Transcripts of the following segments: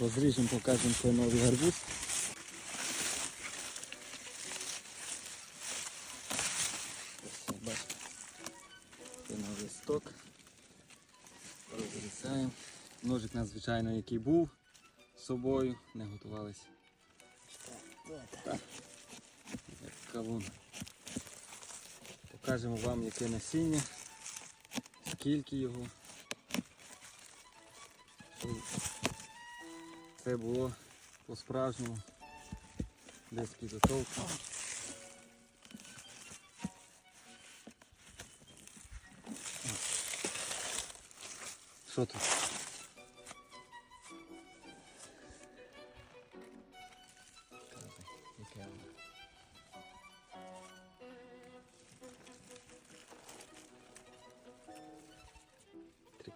Розріжемо, покажемо той новий гарбуз. Розрізаємо. Ножик надзвичайно який був з собою, не готувалися. Так. Як кавун. Покажемо вам яке насіння, скільки його. Це було по-справжньому. Десь підготовка. Що тут?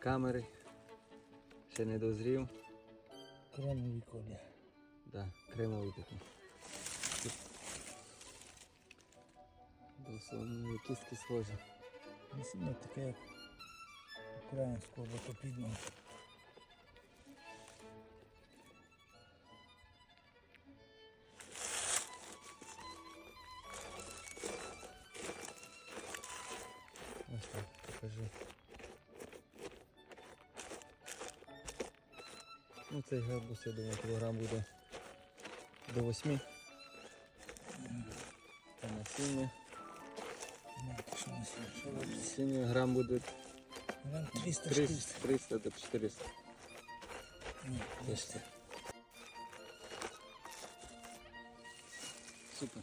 Камери. Ще не дозрів. Кремовий колір. Да, кремовий такий. Досить воно кістки схожі. Насіння таке як українського ботопідного. Ось так, покажи. Ну цей гарбуз, я думаю, кілограм буде до 8. Та насіння. Насіння? Грам буде 300 300, 400 300 до 400. Ні, Десь це. Супер.